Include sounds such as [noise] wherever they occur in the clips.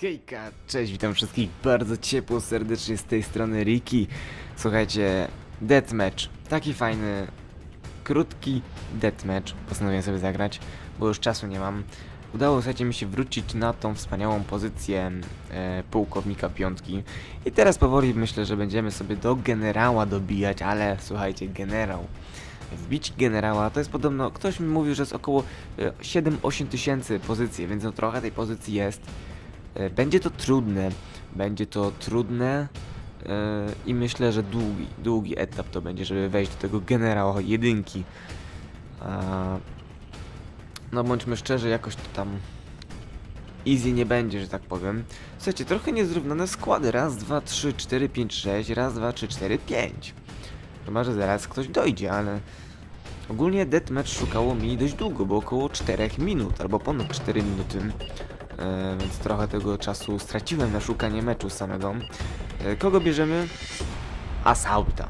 Hejka, cześć, witam wszystkich bardzo ciepło, serdecznie z tej strony Riki. Słuchajcie, deathmatch, taki fajny, krótki deathmatch, postanowiłem sobie zagrać, bo już czasu nie mam. Udało słuchajcie, mi się wrócić na tą wspaniałą pozycję e, pułkownika piątki i teraz powoli myślę, że będziemy sobie do generała dobijać, ale słuchajcie, generał. Wbić generała to jest podobno, ktoś mi mówił, że jest około e, 7-8 tysięcy pozycji, więc no trochę tej pozycji jest. E, Będzie to trudne, będzie to trudne e, i myślę, że długi, długi etap to będzie, żeby wejść do tego generała jedynki. No bądźmy szczerzy, jakoś to tam easy nie będzie, że tak powiem. Słuchajcie, trochę niezrównane składy. Raz, dwa, trzy, cztery, pięć, sześć. Raz, dwa, trzy, cztery, pięć. Chyba, że zaraz ktoś dojdzie, ale... Ogólnie deathmatch szukało mi dość długo, bo około 4 minut, albo ponad 4 minuty. E, więc trochę tego czasu straciłem na szukanie meczu samego. E, kogo bierzemy? Assaulta.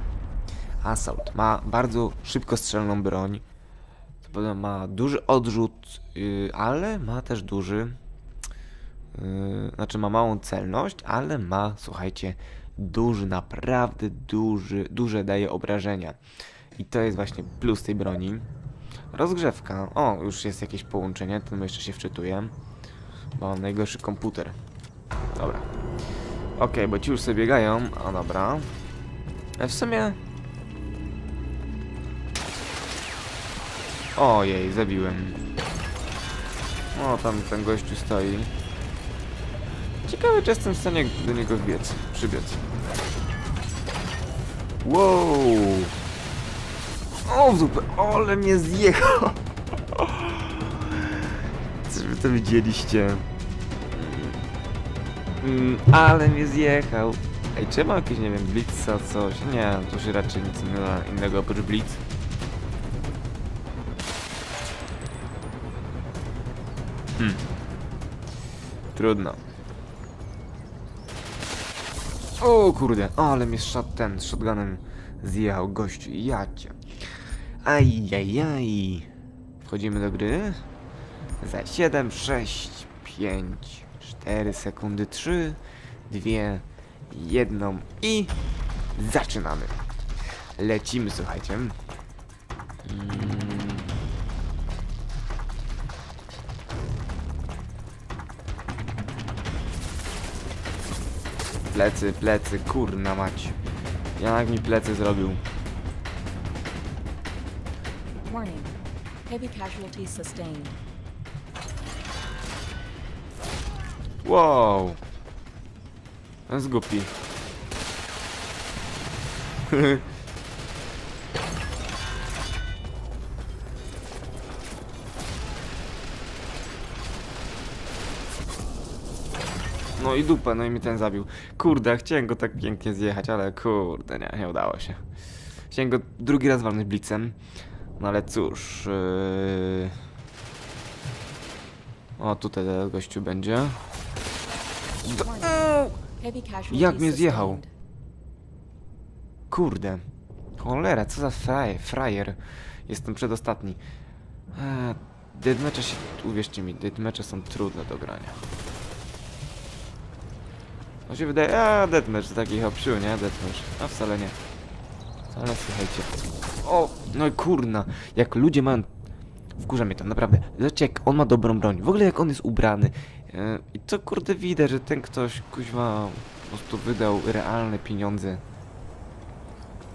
Assault ma bardzo szybkostrzelną broń. Co prawda ma duży odrzut, yy, ale ma też duży. Yy, znaczy ma małą celność, ale ma, słuchajcie, duży, naprawdę duży, duże daje obrażenia. I to jest właśnie plus tej broni. Rozgrzewka. O, już jest jakieś połączenie, to jeszcze się wczytuję. Bo mam najgorszy komputer. Dobra. Okej, bo ci już sobie biegają. A dobra. E, w sumie... Ojej, zabiłem. O, tam ten gościu stoi. Ciekawe, czy jestem w stanie do niego wbiec, przybiec. Wow! O, w dupę, ale mnie zjechał! Wy to widzieliście? Mm, ale mnie zjechał. Ej, czy ma jakieś, nie wiem, blitza, coś? Nie, to się raczej nic innego, innego oprócz blitz. Hmm. Trudno. O kurde, ale mnie szat ten, shotgunem zjechał gościu, jacie. Ajajaj. Wchodzimy do gry. Za 7, 6, 5, 4 sekundy, 3, 2, 1 i zaczynamy. Lecimy, słuchajcie. Mm. Plecy, plecy, kurna mać. Jak mi plecy zrobił? Warning. Heavy casualties sustained. Wow. On głupi. [laughs] No i dupę, no i mi ten zabił. Kurde, chciałem go tak pięknie zjechać, ale kurde, nie, nie udało się. Chciałem go drugi raz walnąć blicem, no ale cóż. Yy... O, tutaj teraz gościu będzie. Jak mnie zjechał? Kurde. Cholera, co za frajer. frajer. Jestem przedostatni. Eee, deathmatche się... Uwierzcie mi, deathmatche są trudne do grania. To się wydaje... A, deathmatch, taki hopsiu, nie? Deathmatch. A wcale nie. Ale słuchajcie. O, no i kurna. Jak ludzie mają... Wkurza mnie to, naprawdę. Zobaczcie, jak on ma dobrą broń. W ogóle jak on jest ubrany. E, I to kurde widać, że ten ktoś, kuźwa, po prostu wydał realne pieniądze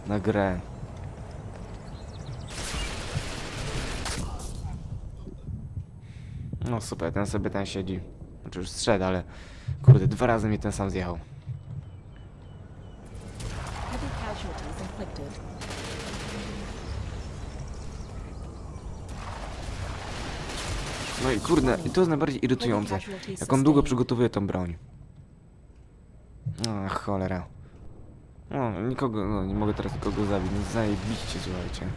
na grę. No super, ten sobie tam siedzi. Znaczy już strzedł, ale kurde, dwa razy mnie ten sam zjechał. Heavy casualties inflicted. No i kurde, i to jest najbardziej irytujące. Jak on długo przygotowuje tą broń. Ach, cholera. No, nikogo, no, nie mogę teraz nikogo zabić, no zajebiście, słuchajcie.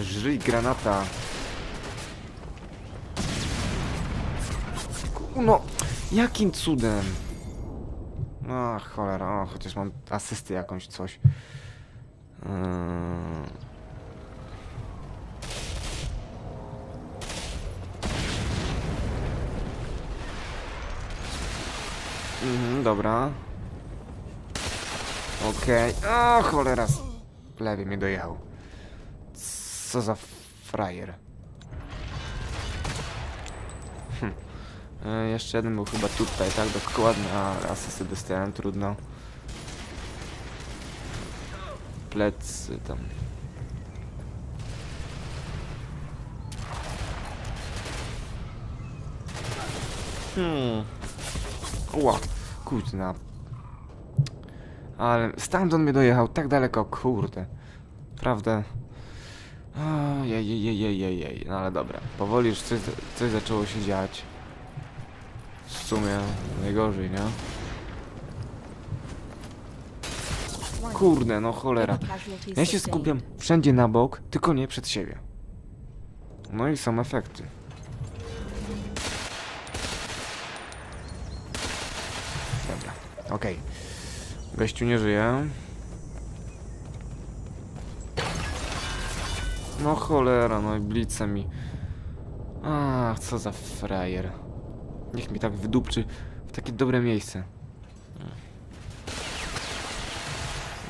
Żryj granata. No, jakim cudem? Ach, cholera, o, chociaż mam asysty jakąś, coś. Yy... Mhm, dobra. Okej. O, cholera. Plewie mnie dojechał. Co za frajer. Hm. E, jeszcze jeden był chyba tutaj, tak? Dokładnie. A, asystę dostałem, trudno. Plecy tam. Hmm. Ła, kurde. Ale stamtąd mnie dojechał tak daleko, kurde. Prawda? Jej, no ale dobra. Powoli już coś, coś zaczęło się dziać. W sumie najgorzej, nie? Kurde, no cholera. Ja się skupiam wszędzie na bok, tylko nie przed siebie. No i są efekty. Okej. Gościu nie żyje. No cholera, no i blice mi. Ach, co za frajer. Niech mi tak wydupczy w takie dobre miejsce.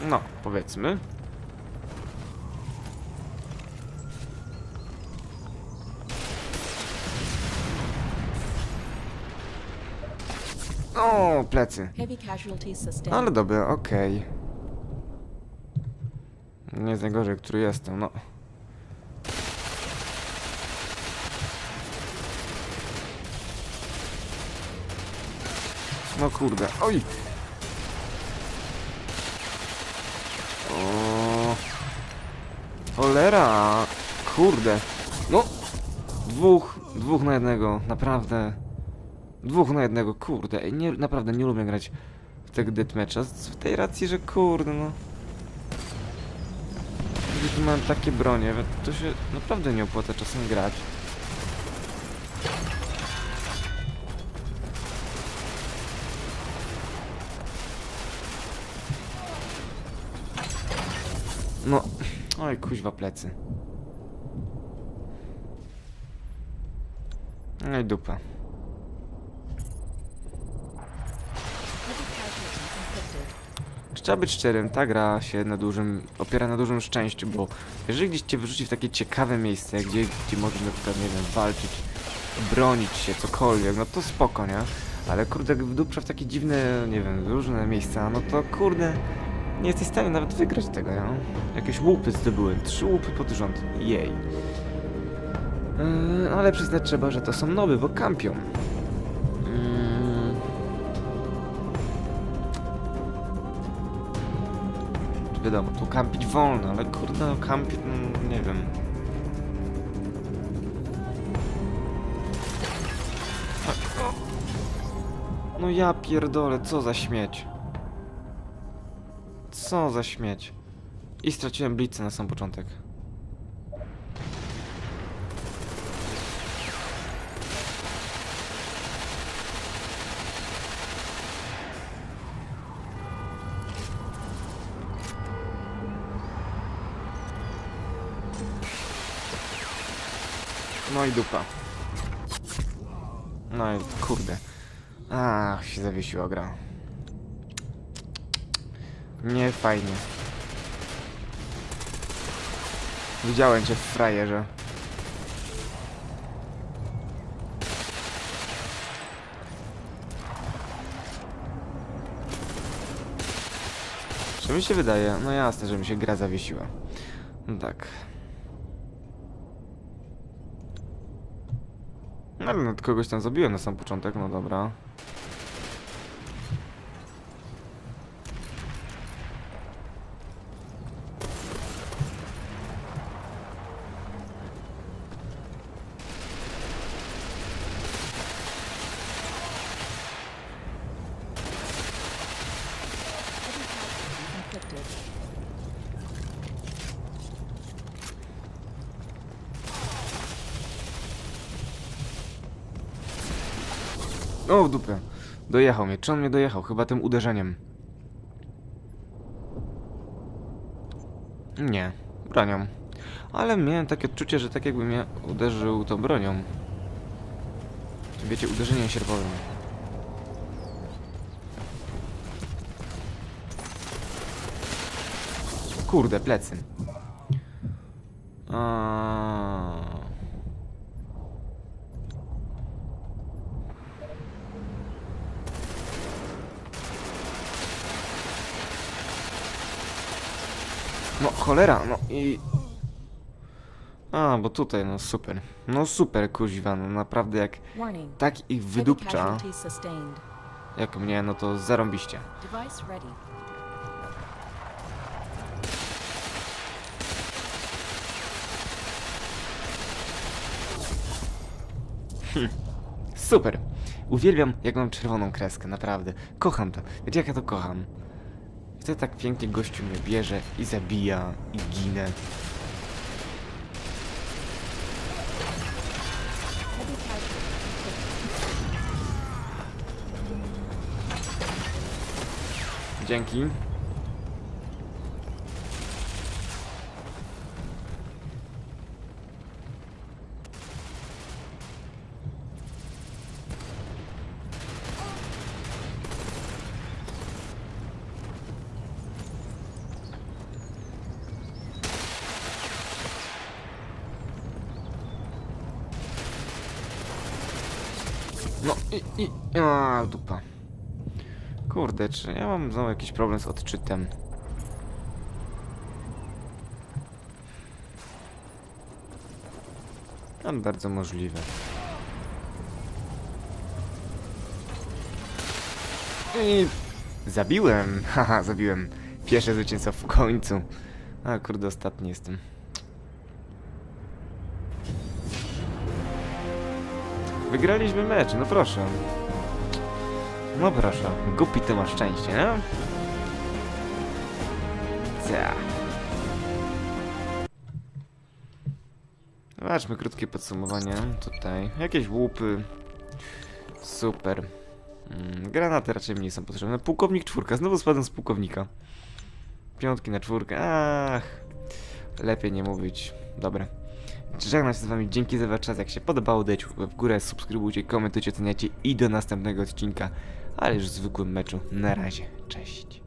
No, powiedzmy. O, plecy. Ale dobra, okej. Nie jest najgorzej, który jestem, no. No kurde, oj! O, cholera! Kurde! No! Dwóch, dwóch na jednego, naprawdę. Dwóch na jednego, kurde. Nie, naprawdę nie lubię grać w tego deathmatcha. z- tej racji, że kurde, no. Gdy tu mam takie bronie, to się naprawdę nie opłaca czasem grać. No, oj kuźwa plecy. No i dupa. Trzeba być szczerym, ta gra się na dużym, opiera na dużym szczęściu, bo jeżeli gdzieś cię wyrzuci w takie ciekawe miejsce, gdzie, gdzie możesz na przykład, nie wiem, walczyć, bronić się, cokolwiek, no to spoko, nie? Ale kurde, jak wdupcza w takie dziwne, nie wiem, różne miejsca, no to kurde, nie jesteś w stanie nawet wygrać tego, nie? Jakieś łupy zdobyłem, trzy łupy pod rząd, jej. Yy, ale przyznać trzeba, że to są nowy, bo kampią. Wiadomo, tu kampić wolno, ale kurde, no no, nie wiem. O! No ja pierdolę, co za śmieć. Co za śmieć. I straciłem blitzę na sam początek. No i dupa. No i kurde. Ach, się zawiesiła gra. Nie fajnie. Widziałem cię w frajerze. Czy mi się wydaje? No jasne, że mi się gra zawiesiła. No tak. No, Ale no, kogoś tam zabiłem na sam początek, no dobra. O, w dupę. Dojechał mnie. Czy on mnie dojechał? Chyba tym uderzeniem. Nie, bronią. Ale miałem takie odczucie, że tak jakby mnie uderzył tą bronią. Wiecie, uderzenie sierpowym. Kurde, plecy. Eee... No cholera, no i... A, bo tutaj, no super. No super, kuźwa, no naprawdę jak tak ich wydupcza, jak mnie, no to zarąbiście. Ready. Super. Uwielbiam, jak mam czerwoną kreskę, naprawdę. Kocham to. Wiecie, jak ja to kocham? Wtedy tak pięknie gościu mnie bierze i zabija, i ginę. Dzięki. No i, i, a, dupa. Kurde, czy ja mam znowu jakiś problem z odczytem? No, bardzo możliwe. I zabiłem! [laughs] Haha, zabiłem. Pierwsze zwycięstwo w końcu. A kurde, ostatni jestem. Wygraliśmy mecz, no proszę. No proszę, głupi ty masz szczęście, nie? Cia. Zobaczmy krótkie podsumowanie tutaj. Jakieś łupy. Super. Mm, granaty raczej mi nie są potrzebne. Pułkownik czwórka, znowu spadłem z pułkownika. Piątki na czwórkę, ach. Lepiej nie mówić. Dobra. Żegnam się z wami, dzięki za wasz czas. Jak się podobało, dajcie w górę, subskrybujcie, komentujcie, oceniajcie i do następnego odcinka, ale już w zwykłym meczu. Na razie, cześć.